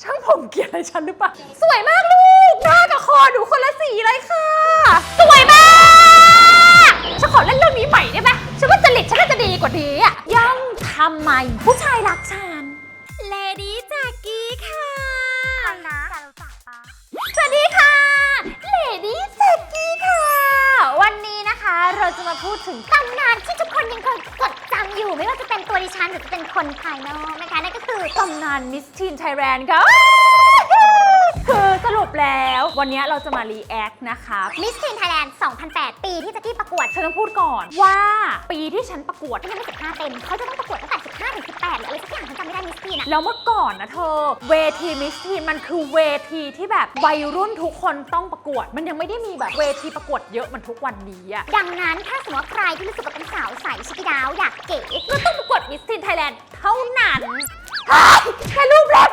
ช่างผมเกลียดอะไรฉันหรือเปล่า สวยมากลูก หน้ากับคอดูคนละสีเลยค่ะ สวยมาก ฉันขอเล่นเรื่องนี้ใหม่ได้ไหมฉันว่าจริตฉันน่าจะดีกว่านี้อะยังทำไม ผู้ชายรักฉัน เลดี้จากกี้ค่ะนะสวัสดีค่ะ เลดี้จากกี้ค่ะ วันนี้ นะคะ เราจะมาพูดถึงตำนานที่ทุกคนยังคงจดจำอยู่ ไม่ว่าจะเป็นตัวดิฉันหรือจะเป็นคนภายนอกนะคะนั่นก็คือตำนานมิสทีนไทยแลนด์ค่ะ รุปแล้ววันนี้เราจะมารีแอคนะคะมิสทีนไทยแลนด์2008 ปีที่แจะกี้ประกวด ฉันต้องพูดก่อนว่าปีที่ฉันประกวดก็ยังไม่15เต็มเขาจะต้องประกวดตั้งแต่ 15ถึง18หรืออะไรสักอย่างฉันจำไม่ได้มิสทีนอะแล้วเมื่อก่อนนะเธอ เวทีมิสทีนมันคือเวทีที่แบบวัยรุ่นทุกคนต้องประกวด มันยังไม่ได้มีแบบเวทีประกวดเยอะเหมันทุกวันนี้อะดังนั้นถ้าสมมติว่าใครที่รู้สึกว่าเป็นสาวใสชิคกี้ดาวอยากเก๋ก็ต้องประกวดมิสทีนไทยแลนด์เท่านั้นเฮ้ยแค่รูปแรก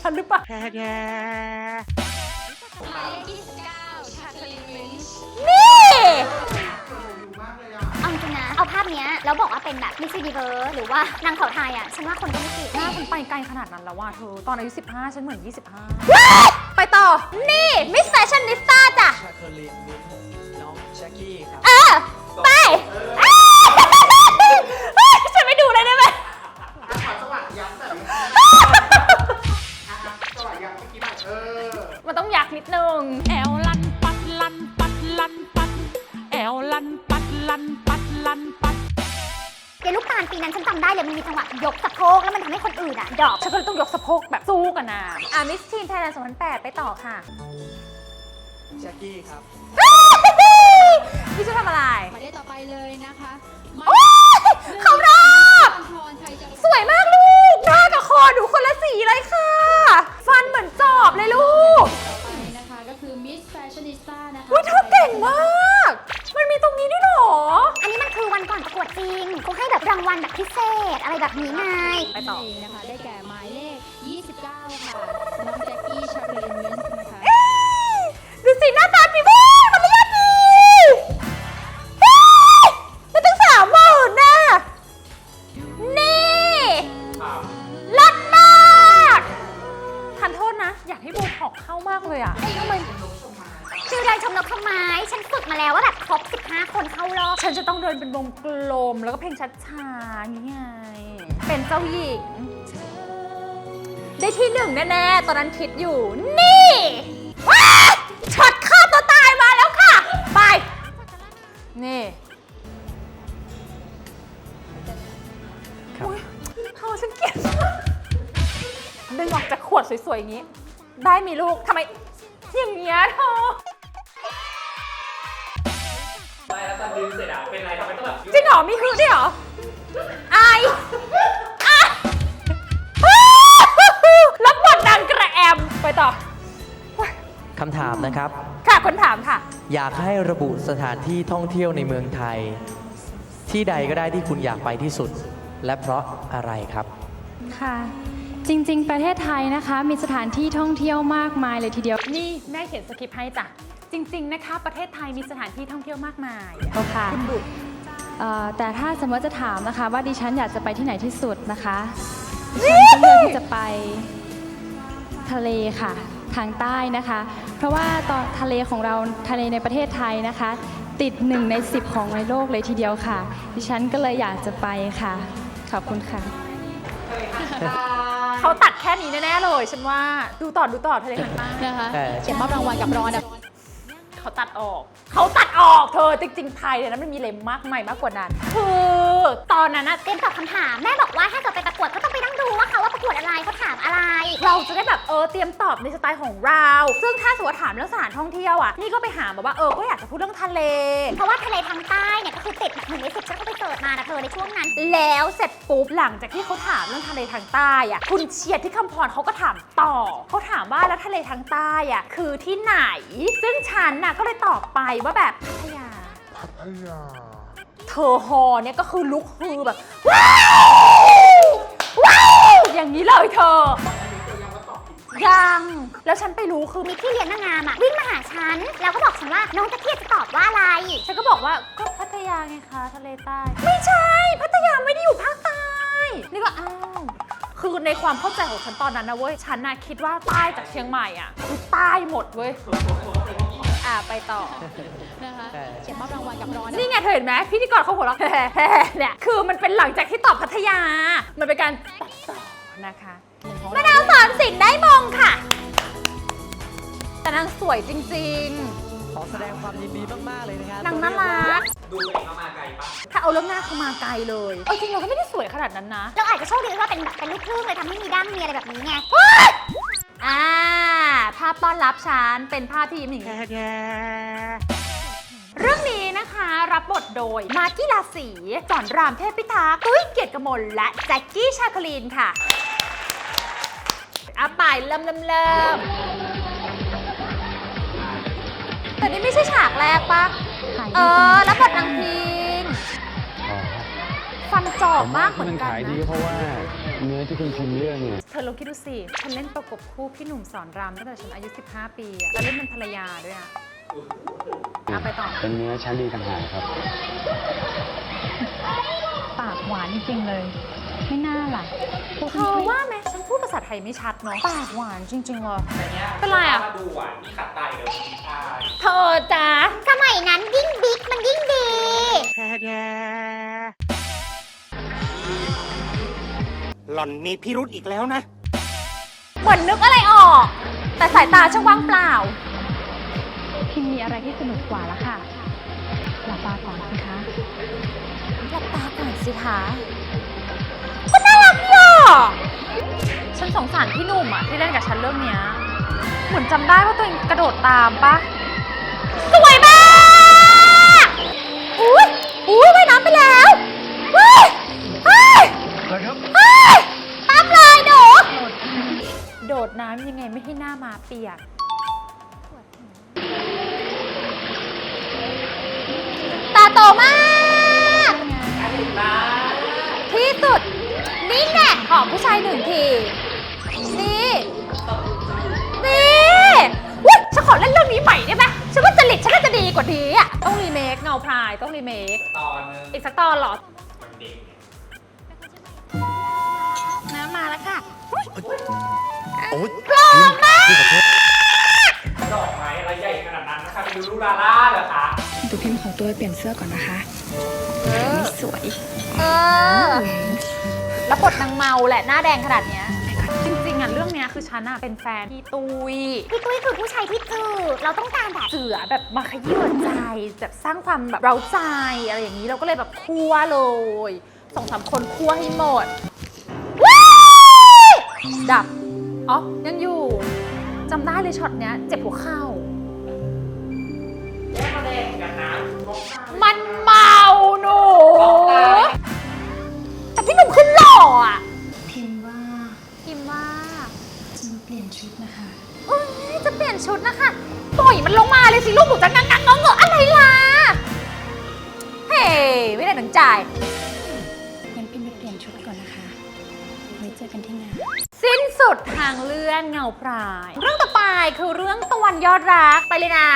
ฉันหรือเปล่าหมายเลข29ค่ะทะเลวินช์นี่เอาจริงๆนะ เอาภาพเนี้ยแล้วบอกว่าเป็นแบบมิส s ูนิเวิร์หรือว่านางเขาไทยอะฉันว่าคนก็ไม่ติดหน้าฉันไปไกลขนาดนั้นแล้วว่ะเธอ ตอนอายุ 15 ฉันเหมือน 25 ไปต่อ นี่มิสแฟชั่นนิสต้าจ้ะ ชาเคอรีนมีน้องแจ็คกี้ครับ เออ ไป มันต้องยักนิดนึง แอวลันปัดลันปัดลันปัด แอวลันปัดลันปัดลันปัดในลูกตาลปีนั้นฉันจำได้เลยมันมีจังหวะยกสะโพกแล้วมันทำให้คนอื่นอะดรอปฉันก็เลยต้องยกสะโพกแบบสู้กันนะอะมิสทีนไทยแลนด์2008 ไปต่อค่ะแจ็คกี้ครับนี่จะทำอะไร หมายเลขต่อไปเลยนะคะหมายโอ๊ยเขารอบพรไทยเจริญ สวยมากลูก หน้ากับคอดูคนละสีเลยค่ะ ฟันเหมือนจอบเลยลูกต่อไปนะคะก็คือมิสแฟชั่นนิสต้านะคะอุ้ยเธอเก่งมาก มันมีตรงนี้ด้วยเหรอ อันนี้มันคือวันก่อนประกวดจริงเขาให้แบบรางวัลแบบพิเศษอะไรแบบนี้ไงไปต่อ นี่นะคะได้แก่หม ทำไมคือแรชมนกทำไม ฉันฝึกมาแล้วว่าแบบครบ 15 คนเข้ารอบ ฉันจะต้องเดินเป็นวงกลม แล้วก็เพลงช้าๆอย่างนี้ไง เป็นเจ้าหญิง ได้ที่หนึ่งแน่ ๆ ตอนนั้นคิดอยู่ นี่ว้าช็อตฆ่าตัวตายมาแล้วค่ะ ไป นี่ครับเธอฉันเกลียด ดึงออกจากขวดสวย ๆ อย่างนี้ ได้มีลูกทำไม อย่างเงี้ยเธอไม่แล้วตอนดึงเสร็จอะเป็นไรทำไมต้องแบบจริงเหรอมีฮือด้วยเหรออายอายรับบทนางกระแอมไปต่อ คำถามนะครับ ค่ะคนถามค่ะ อยากให้ระบุสถานที่ท่องเที่ยวในเมืองไทย ที่ใดก็ได้ที่คุณอยากไปที่สุด และเพราะอะไรครับ ค่ะ จริง ๆ ประเทศไทยนะคะ มีสถานที่ท่องเที่ยวมากมายเลยทีเดียวนี่แม่เขียนสคริปต์ให้จ้ะจริง ๆ นะคะ ประเทศไทยมีสถานที่ท่องเที่ยวมากมายค่ะคุณบุตรเอ่อแต่ถ้าสมมติจะถามนะคะ ว่าดิฉันอยากจะไปที่ไหนที่สุดนะคะดิฉันก็เลือกที่จะไปทะเลค่ะ ทางใต้นะคะ เพราะว่าตอนทะเลของเราทะเลในประเทศไทยนะคะ ติดหนึ่งใน 10 ของในโลกเลยทีเดียวค่ะ ดิฉันก็เลยอยากจะไปค่ะ ขอบคุณค่ะเขาตัดแค่นี้แน่ๆเลย ฉันว่าดูต่อดูต่อทะเลหันมานะคะเออเขียนมอบรางวัลกับรอนดับ เขาตัดออกเขาตัดออกเธอจริงๆไทยเนี่ยนะมันมีเลมมากมายมากกว่านั้นคือตอนนั้นนะเตรียมตอบคำถามแม่บอกว่าถ้าเกิดไปประกวดก็ต้องไปนั่งดูว่าเขาว่าประกวดอะไรเขาถามอะไร เราจะได้แบบเออเตรียมตอบในสไตล์ของเรา ซึ่งถ้าสมมติว่าถามเรื่องสถานท่องเที่ยวอะนี่ก็ไปหาแบบว่าเออก็อยากจะพูดเรื่องทะเล เพราะว่าทะเลทางใต้เนี่ยก็คือติดหนึ่งในสิบ มานะเธอในช่วงนั้น แล้วเสร็จปุ๊บหลังจากที่เขาถามเรื่องทะเลทางใต้อะคุณเชียร์ที่คำพรเขาก็ถามต่อเขาถามว่าแล้วทะเลทางใต้อะคือที่ไหน ซึ่งฉันน่ะก็เลยตอบไปว่าแบบพัทยา เธอฮอเนี่ยก็คือลุกฮือแบบว้าวว้าวอย่างนี้เลยเธอ ยังแล้วฉันไปรู้คือมีพี่เลี้ยงนางงามอะวิ่งมาหาฉัน แล้วก็บอกฉันว่าน้องตะเกียบจะตอบว่าอะไร ฉันก็บอกว่าก็พัทยาไงคะทะเลใต้ ไม่ใช่ พัทยาไม่ได้อยู่ภาคใต้นี่ก็อ้าวคือในความเข้าใจของฉันตอนนั้นนะเว้ยฉันน่ะคิดว่าใต้จากเชียงใหม่อะคือใต้หมดเว้ยอ่าไปต่อนะคะใช่เขียนมอบรางวัลกับร้อนนี่ไงเธอเห็นไหมพิธีกรเขาหัวเราะเนี่ยคือมันเป็นหลังจากที่ตอบพัทยา มันเป็นการตัดต่อนะคะมะนาวสอนสินได้มงค่ะ แต่นางสวยจริง ขอแสดงความยินดีมาก ๆ เลยนะครับๆนางน่ารัก ดูตัวเองเข้ามาไกลปะถ้าเอาเรื่องหน้าเขามาไกลเลย เออจริงเราก็ไม่ได้สวยขนาดนั้นนะ เราอาจจะโชคดีที่ว่าเป็นแบบเป็นลูกครึ่งเลยทำให้มีดั้งมีอะไรแบบนี้ไง อ่า ภาพต้อนรับฉันเป็นภาพที่ยิ้มอย่างนี้เรื่องนี้นะคะรับบทโดย มาร์กี้ลาสีสอนรามเทพพิทักษ์ตุ้ยเกียรติกมล และแจ็คกี้ชาคลีนค่ะอาป่ายเริ่มเริ่มเริ่ม แต่นี่ไม่ใช่ฉากแรกปะเออ แล้วบทนางพิงฟันจอบมากเหมือนกันขายดีนะเพราะว่าเนื้อที่คุณพิมพ์เรื่องเนี่ยเธอลองคิดดูสิฉันเล่นประกบคู่พี่หนุ่มสอนรามตั้งแต่ฉันอายุ 15 ปีอะแล้วเล่นเป็นภรรยาด้วยอะเอาไปต่อ เป็นเนื้อชั้นดีต่างหากครับ ปากหวานจริงๆเลย ไม่น่าล่ะพูดเธอว่าไหมฉัน พูดภาษาไทยไม่ชัดเนาะปากหวานจริงๆเหรอแต่เนี้ยเป็นไรอะ ถ้าดูอะนี่ขัดตายเดี๋ยวมีตาย เธอจ้าสมัยนั้นยิ่งบิ๊กมันยิ่งดี หล่อนมีพิรุธอีกแล้วนะ เหมือนนึกอะไรออก แต่สายตาช่างว่างเปล่า พิมมีอะไรที่สนุกกว่าละค่ะหลับตาก่อนสิคะ หลับตาก่อนสิคะก็น่ารักดีอะ ฉันสงสารพี่หนุ่มอะที่เล่นกับฉันเรื่องเนี้ยเหมือนจำได้ว่าตัวเองกระโดดตามปะสวยมากอุ้ยอุ้ยว่ายน้ำไปแล้วเฮ้ยเฮ้ยเฮ้ยปั๊มเลยหนูโดดน้ำยังไงไม่ให้หน้ามาเปียก หอมผู้ชายหนึ่งที นี่ นี่วุ้ยฉันขอเล่นเรื่องนี้ใหม่ได้ไหมฉันว่าจริตฉันก็จะดีกว่านี้อะ ต้องรีเมคเงาพรายต้องรีเมค ตอนนึงอีกสักตอนเหรอ มันเด็กน้ำมาแล้วค่ะดอกไม้อะไรใหญ่ขนาดนั้นนะคะเป็นลูลาล่าเหรอคะตัวพิมพ์ของตัวเปลี่ยนเสื้อก่อนนะคะ เออสวย เออ แล้วบทนางเมาแหละหน้าแดงขนาดเนี้ยจริงๆอะเรื่องเนี้ยคือฉันอะเป็นแฟนพี่ตุยพี่ตุ้ยคือผู้ชายที่จืดเราต้องการแบบเสือแบบมาขยี้หัวใจแบบสร้างความแบบเร้าใจอะไรอย่างนี้เราก็เลยแบบคั่วเลยสองสามคนคั่วให้หมดว้ายดับอ๋อยังอยู่จำได้เลยช็อตเนี้ยเจ็บหัวเข่าแยกมาแดงกัน ออะ พิมพ์ว่าพิมพ์ว่าจะมาเปลี่ยนชุดนะคะเอ้ยจะเปลี่ยนชุดนะคะ ปล่อยมันลงมาเลยสิลูกหนูจะงักงักงงเหงออะไรล่ะ เฮ้ยไม่ได้หนังจ่ายงั้นพิมพ์ไปเปลี่ยนชุดก่อนนะคะ ไว้เจอกันที่งาน สิ้นสุดทางเลื่อนเงาพราย เรื่องต่อไปคือเรื่องตะวันยอดรักไปเลยนะ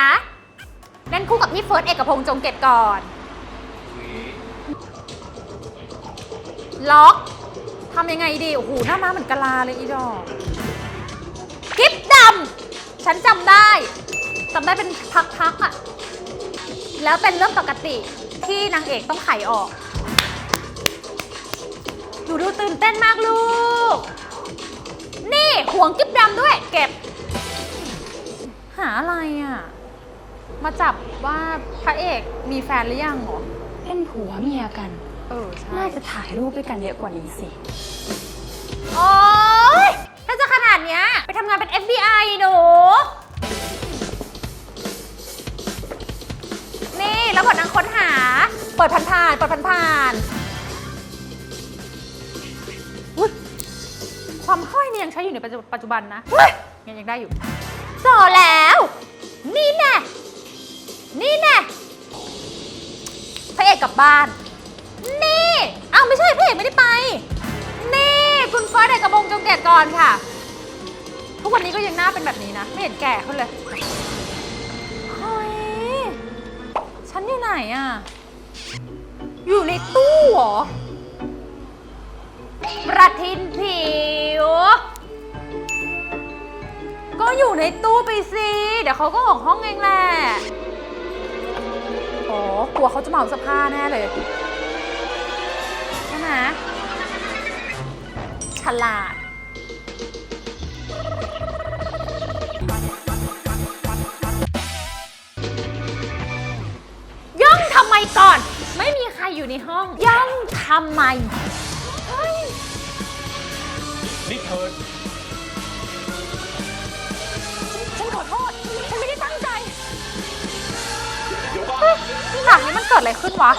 เล่นคู่กับพี่เฟิร์สเอกพงษ์จงเกตก่อน ล็อก ทำยังไงดี โอ้โห หน้าม้าเหมือนกะลาเลยอีดอก กิฟดำ ฉันจำได้ จำได้เป็นพักๆอะ่ะ แล้วเป็นเรื่องปกติที่นางเอกต้องไขออก หนูดูตื่นเต้นมากลูก นี่ห่วงกิ๊บดำด้วย เก็บ หาอะไรอะ มาจับว่าพระเอกมีแฟนหรือยังเหรอ เป็นผัวเมียกัน เออใช่น่าจะถ่ายรูปด้วยกันเยอะกว่านี้สิ โอ๊ย ถ้าจะขนาดเนี้ย ไปทำงานเป็น FBI หนู นี่ แล้วบทนางค้นหา เปิดผ่านๆเปิดผ่านๆอุ๊ยความห้อยเนี่ยยังใช้อยู่ในปัจจุบันนะเฮ้ยยังยังได้อยู่จ่อแล้ว นี่แน่นี่แน่พระเอกกลับบ้าน ไม่ใช่พระเอกไม่ได้ไป นี่คุณเฟิร์สเอกบงจงเกตก่อนค่ะ ทุกวันนี้ก็ยังหน้าเป็นแบบนี้นะ ไม่เห็นแก่เขึ้นเลยเฮ้ยฉันอยู่ไหนอะอยู่ในตู้เหรอ ประทินผิว ก็อยู่ในตู้ไปสิ เดี๋ยวเขาก็ออกห้องเองแหละอ๋อกลัวเขาจะเหมาเสื้อผ้าแน่เลย ใช่ไหมฉลาด ย่องทำไมก่อน ไม่มีใครอยู่ในห้อง ย่องทำไมเฮ้ยนี่เธอฉันขอโทษ ฉันไม่ได้ตั้งใจเฮ้ยฉากนี้มันเกิดอะไรขึ้นวะ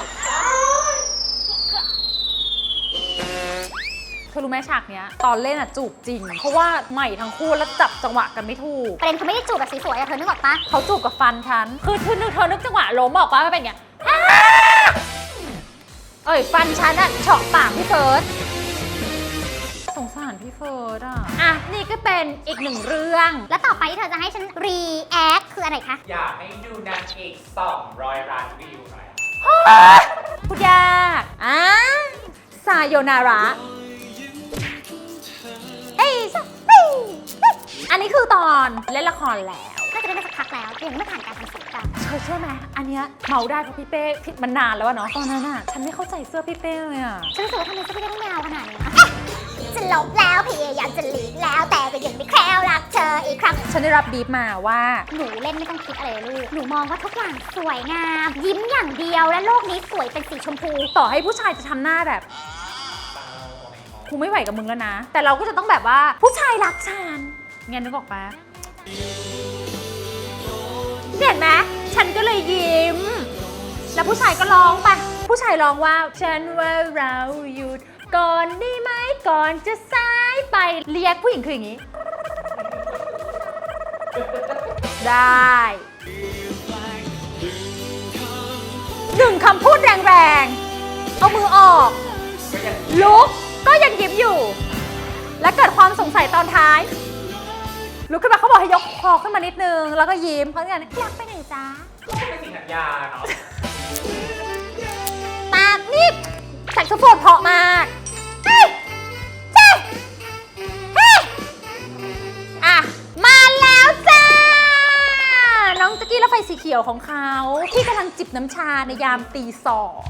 รู้ไหมฉากเนี้ยตอนเล่นอะจูบจริง เพราะว่าใหม่ทั้งคู่แล้วจับจังหวะกันไม่ถูกประเด็นคือไม่ได้จูบแบบสวยๆอะเธอนึกออกปะเขาจูบกับฟันฉันคือเธอนึกเธอนึกจังหวะล้มบอกว่ามันเป็นไงอ้าเอ้ยฟันฉันอะเฉาะปากพี่เฟิร์สสงสารพี่เฟิร์สอะอะนี่ก็เป็นอีกหนึ่งเรื่อง แล้วต่อไปที่เธอจะให้ฉัน react คืออะไรคะอยากให้ดูนางเอก200ล้านวิวหน่อย พูดยากอะซาโยนาระ อันนี้คือตอนเล่นละครแล้ว น่าจะได้มาสักพักแล้วยังไม่ผ่านการทำศัลยกรรมเธอเชื่อไหมอันเนี้ยเมาได้เพราะพี่เป้ผิดมันนานแล้วอะเนาะตอนนั้นอะฉันไม่เข้าใจเสื้อพี่เป้เลยอะฉันรู้สึกว่าทำไมเสื้อพี่ได้ต้องยาวขนาดนี้อะจะลบแล้วพยายามจะหลีกแล้ว แต่ก็ยังไม่แคล้วรักเธออีกครั้ง ฉันได้รับบีบมาว่า หนูเล่นไม่ต้องคิดอะไรเลยลูก หนูมองว่าทุกอย่างสวยงาม ยิ้มอย่างเดียวและโลกนี้สวยเป็นสีชมพู ต่อให้ผู้ชายจะทำหน้าแบบกูไม่ไหวกับมึงแล้วนะ แต่เราก็จะต้องแบบว่าผู้ชายรักฉัน งั้นนึกออกปะเห็นไหมฉันก็เลยยิ้ม แล้วผู้ชายก็ร้องไปผู้ชายร้องว่า ฉันว่าเราหยุดก่อนได้ไหมก่อนจะสายไปเรียกผู้หญิงคืออย่างนี้ ได้หนึ่งคำพูดแรงๆ เอามือออก ลุกก็ยังยิ้มอยู่ และเกิดความสงสัยตอนท้าย ลุกขึ้นมาเขาบอกให้ยกคอขึ้นมานิดนึง แล้วก็ยิ้มเพราะงั้นอยากไปไหนจ๊ะเป็นสิงสัญญาเนาะปากนี่แซกโซโฟนเพราะมากเฮ้ยเจ้เฮ้ยอะ มาแล้วจ้า น้องตะกี้รถไฟสีเขียวของเขา ที่กำลังจิบน้ำชาในยามตีสอง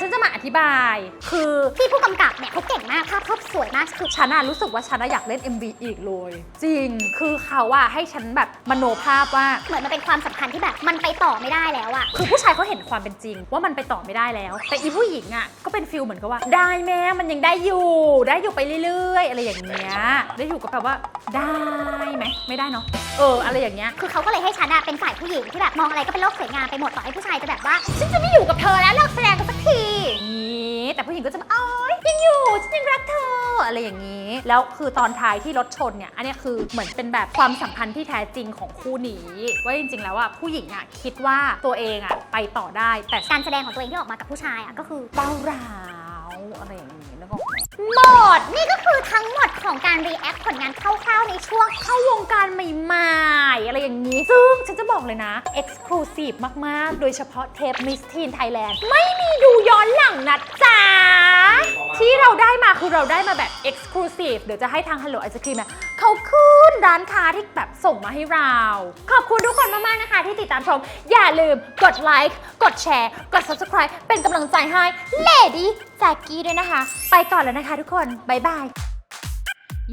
ฉันจะมาอธิบาย คือพี่ผู้กำกับเนี่ยเขาเก่งมากภาพเขาสวยมากคือฉันอะรู้สึกว่าฉันอะอยากเล่น MV อีกเลย จริงคือเขาอะให้ฉันแบบมโนภาพว่า เหมือนมันเป็นความสัมพันธ์ที่แบบมันไปต่อไม่ได้แล้วอะคือผู้ชายเขาเห็นความเป็นจริง ว่ามันไปต่อไม่ได้แล้ว แต่อีผู้หญิงอะก็เป็นฟิลเหมือนกับว่า ได้แม่มันยังได้อยู่ได้อยู่ไปเรื่อยๆ อะไรอย่างเงี้ยได้อยู่ก็แปลว่าได้ไหมไม่ได้เนาะเอออะไรอย่างเงี้ยคือเขาก็เลยให้ฉันอะเป็นฝ่ายผู้หญิงที่แบบมองอะไรก็เป็นโลกสวยงามไปหมดต่อให้ผู้ชายจะแบบว่าฉันจะไม่อยู่กับเธอแล้วเลิกแสดงกันสักทีนี้แต่ผู้หญิงก็จะมาโอ๊ยยังอยู่ฉันยังรักเธออะไรอย่างนี้ แล้วคือตอนท้ายที่รถชนเนี่ยอันนี้คือเหมือนเป็นแบบความสัมพันธ์ที่แท้จริงของคู่นี้ว่าจริง ๆ แล้วอะผู้หญิงอะคิดว่าตัวเองอะไปต่อได้ แต่การแสดงของตัวเองที่ออกมากับผู้ชายอะก็คือเบ้าร้าวอะไรอย่างนี้ หมด นี่ก็คือทั้งหมดของการรีแอคผลงานคร่าวๆในช่วงเข้าวงการใหม่ๆ อะไรอย่างนี้ ซึ่งฉันจะบอกเลยนะ Exclusive มากๆ โดยเฉพาะเทป Miss Teen Thailand ไม่มีดูย้อนหลังนะจ๊ะ ที่เราได้มาคือเราได้มาแบบ Exclusive เดี๋ยวจะให้ทาง Hello Ice Cream เนี่ยเขาคือ นร้านค้าที่แบบส่งมาให้เรา ขอบคุณทุกคนมากๆนะคะ ที่ติดตามชม อย่าลืมกดไลค์กดแชร์ กด subscribe เป็นกำลังใจให้เลดี้แจ็กกี้ด้วยนะคะ ไปก่อนแล้วนะคะทุกคน บ๊ายบาย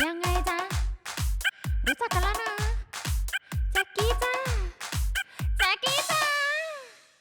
ยังไงจ๊ะรู้จักกันแล้วนะ